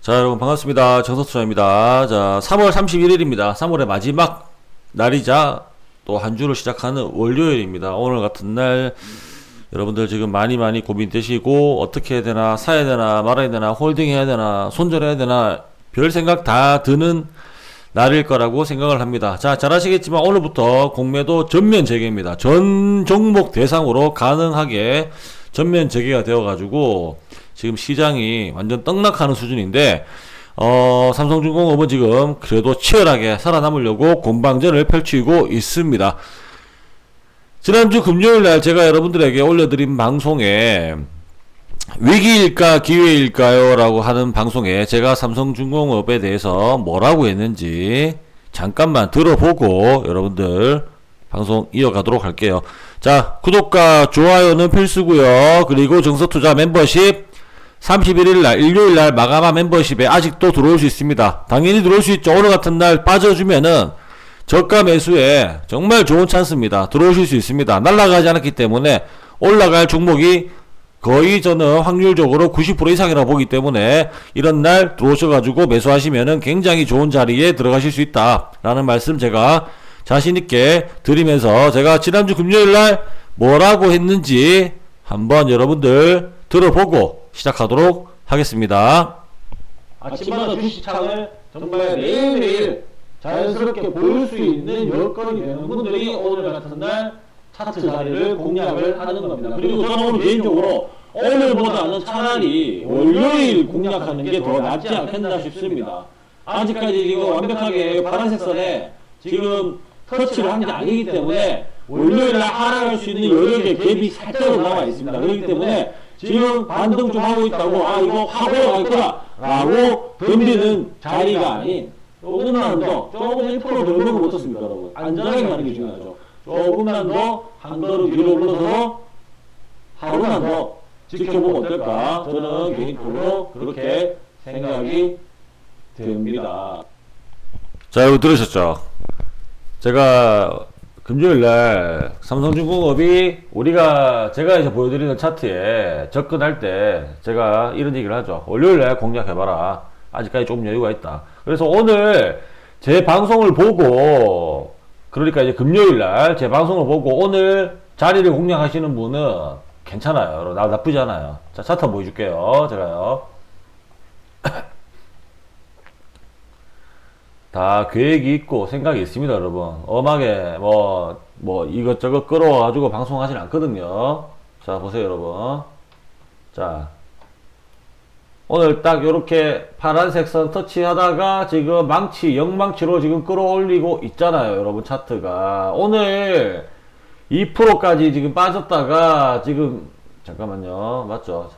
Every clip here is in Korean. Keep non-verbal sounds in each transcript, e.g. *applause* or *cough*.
자, 여러분 반갑습니다. 정석수입니다. 자, 3월 31일입니다. 3월의 마지막 날이자 또 한 주를 시작하는 월요일입니다. 오늘 같은 날 여러분들 지금 많이 많이 고민되시고 어떻게 해야 되나 사야 되나 말아야 되나 홀딩 해야 되나 손절해야 되나 별 생각 다 드는 날일 거라고 생각을 합니다. 자, 잘 아시겠지만 오늘부터 공매도 전면 재개입니다. 전 종목 대상으로 가능하게 전면 재개가 되어 가지고 지금 시장이 완전 떡락하는 수준인데 어, 삼성중공업은 지금 그래도 치열하게 살아남으려고 공방전을 펼치고 있습니다. 지난주 금요일 날 제가 여러분들에게 올려드린 방송에 위기일까 기회일까요? 라고 하는 방송에 제가 삼성중공업에 대해서 뭐라고 했는지 잠깐만 들어보고 여러분들 방송 이어가도록 할게요. 자, 구독과 좋아요는 필수고요. 그리고 정서투자 멤버십 31일 날 일요일 날 마감한 멤버십에 아직도 들어올 수 있습니다. 당연히 들어올 수 있죠. 오늘 같은 날 빠져주면은 저가 매수에 정말 좋은 찬스입니다. 들어오실 수 있습니다. 날아가지 않았기 때문에 올라갈 종목이 거의 저는 확률적으로 90% 이상이라고 보기 때문에 이런 날 들어오셔가지고 매수하시면은 굉장히 좋은 자리에 들어가실 수 있다라는 말씀 제가 자신있게 드리면서 제가 지난주 금요일 날 뭐라고 했는지 한번 여러분들 들어보고 시작하도록 하겠습니다. 아침마다 주식창을 정말 매일매일 자연스럽게 볼 수 있는 여건이 되는 분들이 오늘 같은 날 차트 자리를 공략을 하는 겁니다. 그리고 저는 개인적으로 오늘보다는 차라리 월요일 공략하는 게 더 낫지 않겠나 싶습니다. 아직까지 이거 완벽하게 파란색 선에 지금 터치를 한 게 아니기 때문에 월요일 날 하락할 수 있는 여력의 갭이 살짝 남아 있습니다. 그렇기 때문에 지금 반등 좀 하고 있다고. 아 이거 하고 갈 거다. 라고 덤비는 자리가 아닌 조금만 더 조금 1% 정도는 못했습니까 여러분. 안전하게 가는 게 중요하죠. 조금만 더 한 걸음 뒤로 물러서 하루만 더 지켜보면 어떨까? 저는 개인적으로 그렇게 생각이 됩니다. 자, 이거 들으셨죠? 제가 금요일 날 삼성중공업이 우리가 제가 이제 보여드리는 차트에 접근할 때 제가 이런 얘기를 하죠. 월요일 날 공략해봐라. 아직까지 조금 여유가 있다. 그래서 오늘 제 방송을 보고 그러니까 이제 금요일 날 제 방송을 보고 오늘 자리를 공략하시는 분은 괜찮아요. 나 나쁘지 않아요. 자, 차트 한번 보여줄게요. 제가요. 다 계획이 있고 생각이 있습니다, 여러분. 엄하게 뭐, 뭐 이것저것 끌어와가지고 방송하진 않거든요. 자, 보세요, 여러분. 자. 오늘 딱 요렇게 파란색 선 터치하다가 지금 망치, 영망치로 지금 끌어올리고 있잖아요, 여러분, 차트가. 오늘 2%까지 지금 빠졌다가 지금, 잠깐만요. 맞죠?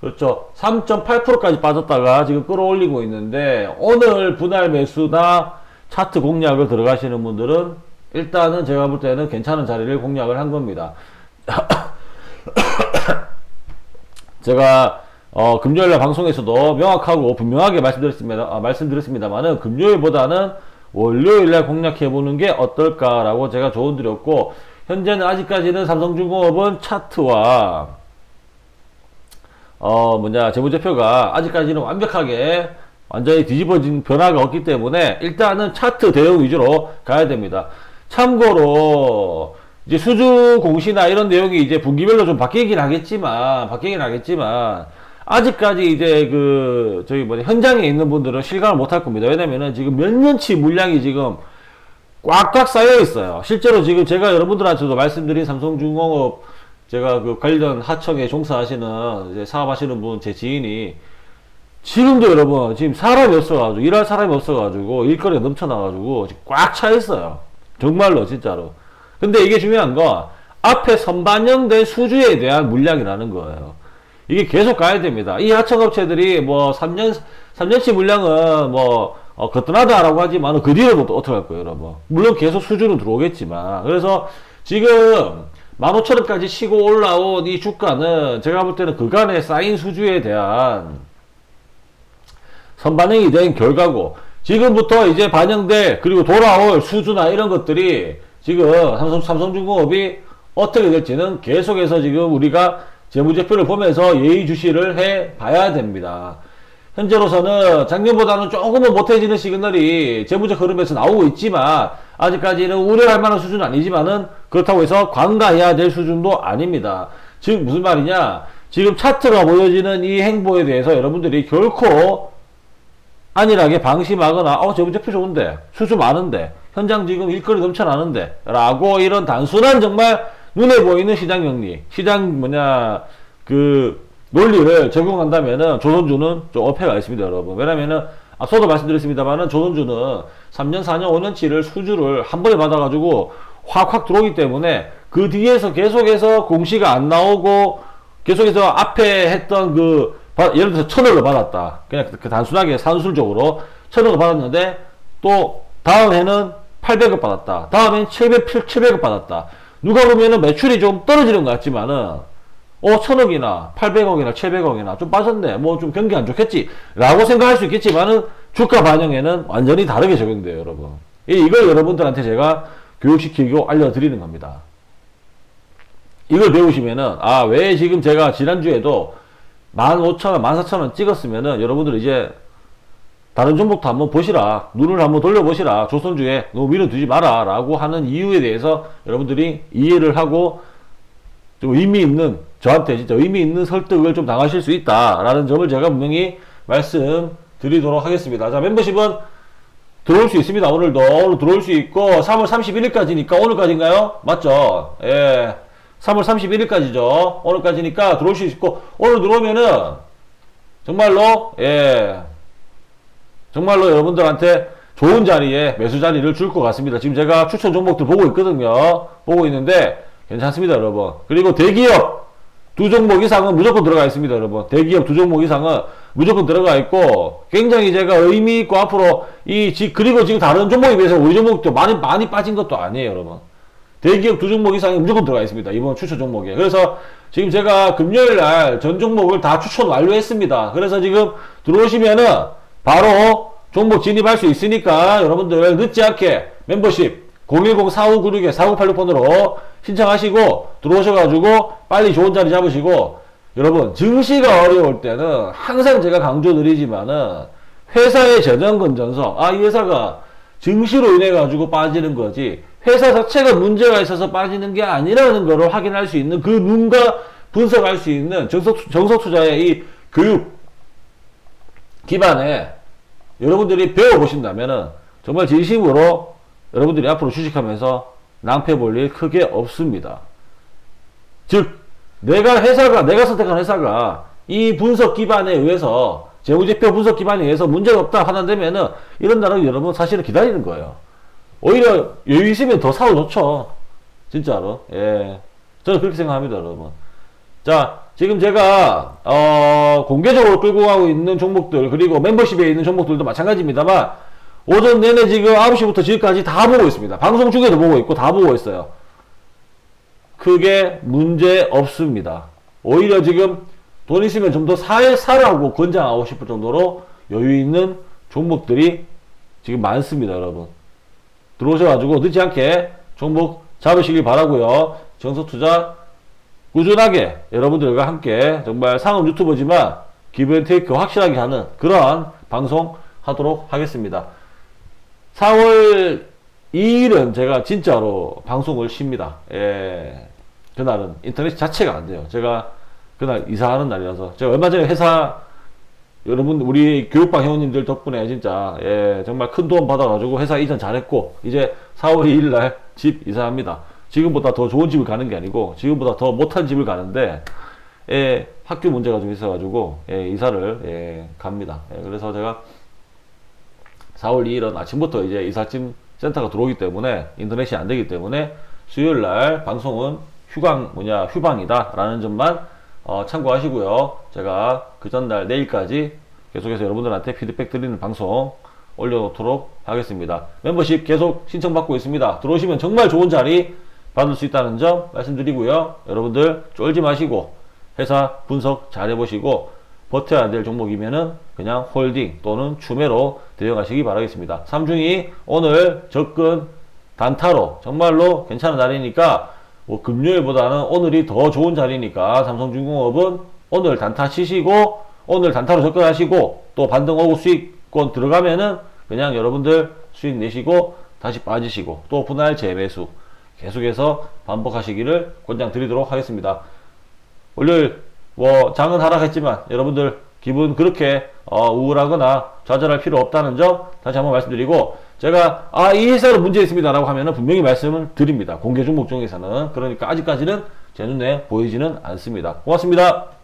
그렇죠. 3.8%까지 빠졌다가 지금 끌어올리고 있는데 오늘 분할 매수나 차트 공략을 들어가시는 분들은 일단은 제가 볼 때는 괜찮은 자리를 공략을 한 겁니다. *coughs* 제가 어, 금요일날 방송에서도 명확하고 분명하게 말씀드렸습니다. 아, 말씀드렸습니다만은 금요일보다는 월요일날 공략해 보는 게 어떨까라고 제가 조언 드렸고 현재는 아직까지는 삼성중공업은 차트와 어, 뭐냐, 재무제표가 아직까지는 완벽하게 완전히 뒤집어진 변화가 없기 때문에 일단은 차트 대응 위주로 가야 됩니다. 참고로, 이제 수주 공시나 이런 내용이 이제 분기별로 좀 바뀌긴 하겠지만, 바뀌긴 하겠지만, 아직까지 이제 그, 저기 뭐냐, 현장에 있는 분들은 실감을 못 할 겁니다. 왜냐면은 지금 몇 년치 물량이 지금 꽉꽉 쌓여 있어요. 실제로 지금 제가 여러분들한테도 말씀드린 삼성중공업 제가 그 관련 하청에 종사하시는 이제 사업하시는 분 제 지인이 지금도 여러분 지금 사람이 없어가지고 일할 사람이 없어가지고 일거리가 넘쳐나가지고 꽉 차 있어요. 정말로 진짜로. 근데 이게 중요한 건 앞에 선반영된 수주에 대한 물량이라는 거예요. 이게 계속 가야 됩니다. 이 하청업체들이 뭐 3년 3년치 물량은 뭐 어, 거뜬하다라고 하지만 그 뒤로는 또 어떻게 할 거예요, 여러분. 물론 계속 수주는 들어오겠지만 그래서 지금 15,000원까지 치고 올라온 이 주가는 제가 볼 때는 그간의 쌓인 수주에 대한 선반영이 된 결과고 지금부터 이제 반영될 그리고 돌아올 수주나 이런 것들이 지금 삼성, 삼성중공업이 어떻게 될지는 계속해서 지금 우리가 재무제표를 보면서 예의주시를 해 봐야 됩니다. 현재로서는 작년보다는 조금은 못해지는 시그널이 재무적 흐름에서 나오고 있지만 아직까지는 우려할 만한 수준은 아니지만은 그렇다고 해서 관가해야 될 수준도 아닙니다. 즉 무슨 말이냐? 지금 차트가 보여지는 이 행보에 대해서 여러분들이 결코 안일하게 방심하거나 어 재무제표 좋은데 수주 많은데 현장 지금 일거리 넘쳐나는데 라고 이런 단순한 정말 눈에 보이는 시장 정리 시장 뭐냐 그 논리를 적용한다면은 조선주는 좀 어폐가 있습니다 여러분 왜냐면은 앞서도 말씀드렸습니다만은 조선주는 3년 4년 5년치를 수주를 한 번에 받아가지고 확확 들어오기 때문에 그 뒤에서 계속해서 공시가 안 나오고 계속해서 앞에 했던 그 바- 예를 들어서 천억을 받았다. 그냥 그 단순하게 산술적으로 천억을 받았는데 또 다음 해는 800억 받았다. 다음엔 700, 700억 받았다. 누가 보면은 매출이 좀 떨어지는 것 같지만은 어 천억이나 800억이나 700억이나 좀 빠졌네. 뭐 좀 경기 안 좋겠지. 라고 생각할 수 있겠지만은 주가 반영에는 완전히 다르게 적용돼요, 여러분. 이- 이걸 여러분들한테 제가 교육시키고 알려드리는 겁니다. 이걸 배우시면은 아 왜 지금 제가 지난주에도 15,000원, 14,000원 찍었으면은 여러분들 이제 다른 종목도 한번 보시라. 눈을 한번 돌려보시라. 조선주에 너무 밀어두지 마라. 라고 하는 이유에 대해서 여러분들이 이해를 하고 좀 의미 있는, 저한테 진짜 의미 있는 설득을 좀 당하실 수 있다. 라는 점을 제가 분명히 말씀드리도록 하겠습니다. 자, 멤버십은 들어올 수 있습니다. 오늘도. 오늘 들어올 수 있고, 3월 31일까지니까 오늘까지인가요? 맞죠? 예. 3월 31일까지죠. 오늘까지니까 들어올 수 있고, 오늘 들어오면은, 정말로, 예. 정말로 여러분들한테 좋은 자리에 매수 자리를 줄 것 같습니다. 지금 제가 추천 종목들 보고 있거든요. 보고 있는데, 괜찮습니다, 여러분. 그리고 대기업 두 종목 이상은 무조건 들어가 있습니다, 여러분. 대기업 두 종목 이상은 무조건 들어가 있고, 굉장히 제가 의미 있고 앞으로 이, 지- 그리고 지금 다른 종목에 비해서 우리 종목도 많이, 많이 빠진 것도 아니에요, 여러분. 대기업 두 종목 이상이 무조건 들어가 있습니다. 이번 추천 종목에. 그래서 지금 제가 금요일 날 전 종목을 다 추천 완료했습니다. 그래서 지금 들어오시면은 바로 종목 진입할 수 있으니까 여러분들 늦지 않게 멤버십 010-4596-4986번으로 신청하시고 들어오셔가지고 빨리 좋은 자리 잡으시고 여러분 증시가 어려울 때는 항상 제가 강조드리지만은 회사의 재정 건전성 아이 회사가 증시로 인해 가지고 빠지는 거지 회사 자체가 문제가 있어서 빠지는 게 아니라는 것을 확인할 수 있는 그 눈과 분석할 수 있는 정석, 정석 투자의 이 교육 기반에 여러분들이 배워보신다면은 정말 진심으로 여러분들이 앞으로 주식하면서 낭패 볼 일 크게 없습니다. 즉, 내가 회사가, 내가 선택한 회사가 이 분석 기반에 의해서 재무제표 분석 기반에 의해서 문제가 없다 판단되면은 이런 날은 여러분 사실은 기다리는 거예요. 오히려 여유 있으면 더 사도 좋죠. 진짜로. 예. 저는 그렇게 생각합니다, 여러분. 자, 지금 제가, 어, 공개적으로 끌고 가고 있는 종목들, 그리고 멤버십에 있는 종목들도 마찬가지입니다만, 오전 내내 지금 9시부터 지금까지 다 보고 있습니다. 방송 중에도 보고 있고, 다 보고 있어요. 크게 문제 없습니다. 오히려 지금 돈 있으면 좀더 사라고 권장하고 싶을 정도로 여유 있는 종목들이 지금 많습니다, 여러분. 들어오셔가지고 늦지 않게 종목 잡으시길 바라고요 정석 투자 꾸준하게 여러분들과 함께 정말 상업 유튜버지만 기브 앤 테이크 확실하게 하는 그러한 방송 하도록 하겠습니다. 4월 2일은 제가 진짜로 방송을 쉽니다. 예. 그날은 인터넷 자체가 안 돼요. 제가 그날 이사하는 날이라서 제가 얼마 전에 회사 여러분 우리 교육방 회원님들 덕분에 진짜 예, 정말 큰 도움 받아가지고 회사 이전 잘했고 이제 4월 2일 날 집 이사합니다. 지금보다 더 좋은 집을 가는 게 아니고 지금보다 더 못한 집을 가는데 예, 학교 문제가 좀 있어가지고 예, 이사를 예, 갑니다. 예, 그래서 제가 4월 2일은 아침부터 이제 이삿짐 센터가 들어오기 때문에 인터넷이 안 되기 때문에 수요일 날 방송은 휴강 뭐냐 휴방이다라는 점만 어, 참고하시고요. 제가 그 전날 내일까지 계속해서 여러분들한테 피드백 드리는 방송 올려놓도록 하겠습니다. 멤버십 계속 신청받고 있습니다. 들어오시면 정말 좋은 자리 받을 수 있다는 점 말씀드리고요. 여러분들 쫄지 마시고 회사 분석 잘 해보시고 버텨야 될 종목이면은 그냥 홀딩 또는 추매로 대응하시기 바라겠습니다. 삼중이 오늘 접근 단타로 정말로 괜찮은 날이니까 뭐 금요일보다는 오늘이 더 좋은 자리니까 삼성중공업은 오늘 단타 치시고 오늘 단타로 접근하시고 또 반등 오고 수익권 들어가면은 그냥 여러분들 수익 내시고 다시 빠지시고 또 분할 재매수 계속해서 반복하시기를 권장 드리도록 하겠습니다. 월요일 뭐 장은 하락했지만 여러분들 기분 그렇게 어, 우울하거나 좌절할 필요 없다는 점 다시 한번 말씀드리고 제가 아 이 회사로 문제 있습니다 라고 하면은 분명히 말씀을 드립니다. 공개 종목 중에서는 그러니까 아직까지는 제 눈에 보이지는 않습니다. 고맙습니다.